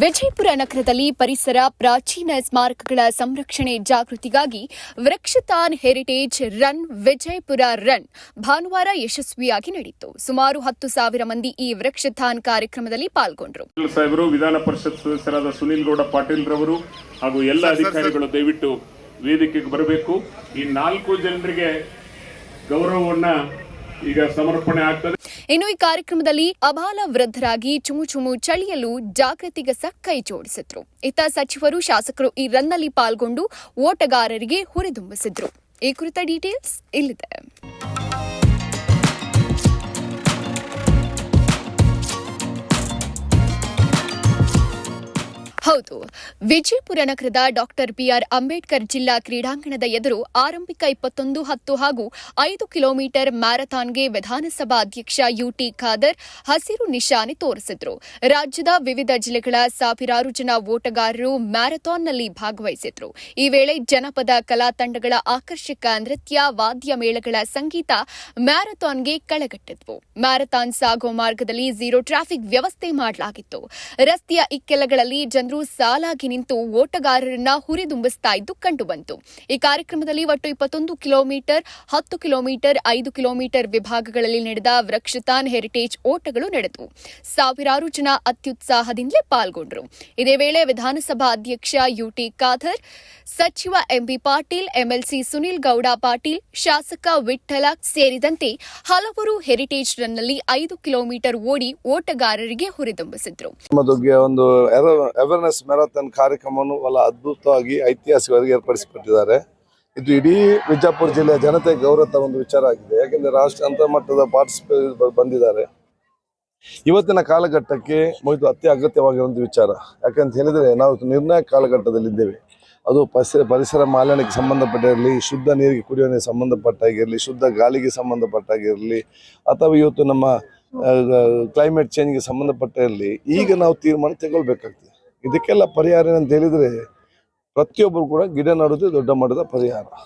ವಿಜಯಪುರ ನಗರದಲ್ಲಿ ಪರಿಸರ ಪ್ರಾಚೀನ ಸ್ಮಾರಕಗಳ ಸಂರಕ್ಷಣೆ ಜಾಗೃತಿಗಾಗಿ Vrukshathon heritage run Vijayapura run ಭಾನುವಾರ ಯಶಸ್ವಿಯಾಗಿ ನಡೆಯಿತು. ಸುಮಾರು ಹತ್ತು ಸಾವಿರ ಮಂದಿ ಈ ವೃಕ್ಷತಾನ್ ಕಾರ್ಯಕ್ರಮದಲ್ಲಿ ಪಾಲ್ಗೊಂಡರು. ಸಾಹೇಬರು ವಿಧಾನ ಪರಿಷತ್ ಸದಸ್ಯರಾದ ಸುನೀಲ್ ಗೌಡ ಪಾಟೀಲ್ ರವರು ಹಾಗೂ ಎಲ್ಲ ಅಧಿಕಾರಿಗಳು ದಯವಿಟ್ಟು ವೇದಿಕೆಗೆ ಬರಬೇಕು. ಈ ನಾಲ್ಕು ಜನರಿಗೆ ಗೌರವವನ್ನ ಈಗ ಸಮರ್ಪಣೆ ಆಗ್ತದೆ. ಇನ್ನು ಈ ಕಾರ್ಯಕ್ರಮದಲ್ಲಿ ಅಬಾಲ ವೃದ್ಧರಾಗಿ ಚುಮು ಚುಮು ಚಳಿಯಲು ಜಾಗೃತಿಗೆ ಸಕ್ಕೈ ಜೋಡಿಸಿದ್ರು. ಇತ್ತ ಸಚಿವರು, ಶಾಸಕರು ಈ ರನ್ನಲ್ಲಿ ಪಾಲ್ಗೊಂಡು ಓಟಗಾರರಿಗೆ ಹುರಿದುಂಬಿಸಿದ್ರು. ಈ ಕುರಿತ ಡೀಟೇಲ್ಸ್ ಇಲ್ಲಿದೆ. ಹೌದು. ವಿಜಯಪುರ ನಗರದ ಡಾಕ್ಟರ್ ಬಿಆರ್ ಅಂಬೇಡ್ಕರ್ ಜಿಲ್ಲಾ ಕ್ರೀಡಾಂಗಣದ ಎದುರು ಆರಂಭಿಕ ಇಪ್ಪತ್ತೊಂದು ಹತ್ತು ಹಾಗೂ ಐದು ಕಿಲೋಮೀಟರ್ ಮ್ಯಾರಥಾನ್ಗೆ ವಿಧಾನಸಭಾ ಅಧ್ಯಕ್ಷ ಯುಟಿ ಖಾದರ್ ಹಸಿರು ನಿಶಾನೆ ತೋರಿಸಿದ್ರು. ರಾಜ್ಯದ ವಿವಿಧ ಜಿಲ್ಲೆಗಳ ಸಾವಿರಾರು ಜನ ಓಟಗಾರರು ಮ್ಯಾರಥಾನ್ನಲ್ಲಿ ಭಾಗವಹಿಸಿದ್ರು. ಈ ವೇಳೆ ಜನಪದ ಕಲಾ ತಂಡಗಳ ಆಕರ್ಷಕ ನೃತ್ಯ, ವಾದ್ಯ ಮೇಳಗಳ ಸಂಗೀತ ಮ್ಯಾರಥಾನ್ಗೆ ಕಳೆಗಟ್ಟಿದ್ವು. ಮ್ಯಾರಥಾನ್ ಸಾಗುವ ಮಾರ್ಗದಲ್ಲಿ ಜೀರೋ ಟ್ರಾಫಿಕ್ ವ್ಯವಸ್ಥೆ ಮಾಡಲಾಗಿತ್ತು. ರಸ್ತೆಯ ಇಕ್ಕೆಲಗಳಲ್ಲಿ ಜನರು ಸಾಲಾಗಿ ನಿಂತು ಓಟಗಾರರನ್ನ ಹುರಿದುಂಬಿಸ್ತಾ ಇದ್ದು ಕಂಡುಬಂತು. ಈ ಕಾರ್ಯಕ್ರಮದಲ್ಲಿ ಒಟ್ಟು ಇಪ್ಪತ್ತೊಂದು ಕಿಲೋಮೀಟರ್, ಹತ್ತು ಕಿಲೋಮೀಟರ್, ಐದು ಕಿಲೋಮೀಟರ್ ವಿಭಾಗಗಳಲ್ಲಿ ನಡೆದ ವೃಕ್ಷತಾನ್ ಹೆರಿಟೇಜ್ ಓಟಗಳು ನಡೆದವು. ಸಾವಿರಾರು ಜನ ಅತ್ಯುತ್ಸಾಹದಿಂದಲೇ ಪಾಲ್ಗೊಂಡರು. ಇದೇ ವೇಳೆ ವಿಧಾನಸಭಾ ಅಧ್ಯಕ್ಷ ಯುಟಿ ಖಾದರ್, ಸಚಿವ ಎಂಬಿ ಪಾಟೀಲ್, ಎಂಎಲ್ಸಿ ಸುನಿಲ್ ಗೌಡ ಪಾಟೀಲ್, ಶಾಸಕ ವಿಠಲ ಸೇರಿದಂತೆ ಹಲವರು ಹೆರಿಟೇಜ್ ರನ್ನಲ್ಲಿ ಐದು ಕಿಲೋಮೀಟರ್ ಓಡಿ ಓಟಗಾರರಿಗೆ ಹುರಿದುಂಬಿಸಿದ್ರು. ಒಂದು ಮ್ಯಾರಥಾನ್ ಕಾರ್ಯಕ್ರಮವನ್ನು ಬಹಳ ಅದ್ಭುತವಾಗಿ ಐತಿಹಾಸಿಕವಾಗಿ ಏರ್ಪಡಿಸಿಕೊಟ್ಟಿದ್ದಾರೆ. ಇದು ಇಡೀ ವಿಜಯಪುರ ಜಿಲ್ಲೆಯ ಜನತೆ ಗೌರವ ಒಂದು ವಿಚಾರ ಆಗಿದೆ. ಯಾಕೆಂದ್ರೆ ರಾಷ್ಟ್ರ ಅಂತ ಮಟ್ಟದ ಪಾರ್ಟಿಸಿಪೇಟ್ ಬಂದಿದ್ದಾರೆ. ಇವತ್ತಿನ ಕಾಲಘಟ್ಟಕ್ಕೆ ಇದು ಅತಿ ಅಗತ್ಯವಾಗಿರುವಂಥ ವಿಚಾರ. ಯಾಕಂತ ಹೇಳಿದ್ರೆ ನಾವು ನಿರ್ಣಾಯಕ ಕಾಲಘಟ್ಟದಲ್ಲಿದ್ದೇವೆ. ಅದು ಪರಿಸರ ಪರಿಸರ ಮಾಲಿನ್ಯಕ್ಕೆ ಸಂಬಂಧಪಟ್ಟಿರಲಿ, ಶುದ್ಧ ನೀರಿಗೆ ಕುಡಿಯೋ ನೀರಿಗೆ ಸಂಬಂಧಪಟ್ಟಾಗಿರಲಿ, ಶುದ್ಧ ಗಾಳಿಗೆ ಸಂಬಂಧಪಟ್ಟಾಗಿರಲಿ, ಅಥವಾ ಇವತ್ತು ನಮ್ಮ ಕ್ಲೈಮೇಟ್ ಚೇಂಜ್ಗೆ ಸಂಬಂಧಪಟ್ಟಿರಲಿ, ಈಗ ನಾವು ತೀರ್ಮಾನ ತಗೊಳ್ಬೇಕಾಗ್ತದೆ. ಇದಕ್ಕೆಲ್ಲ ಪರಿಹಾರ ಅಂತ ಹೇಳಿದ್ರೆ ಪ್ರತಿಯೊಬ್ಬರು ಕೂಡ ಗಿಡ ನೆಡೋದು ದೊಡ್ಡ ಮಟ್ಟದ ಪರಿಹಾರ.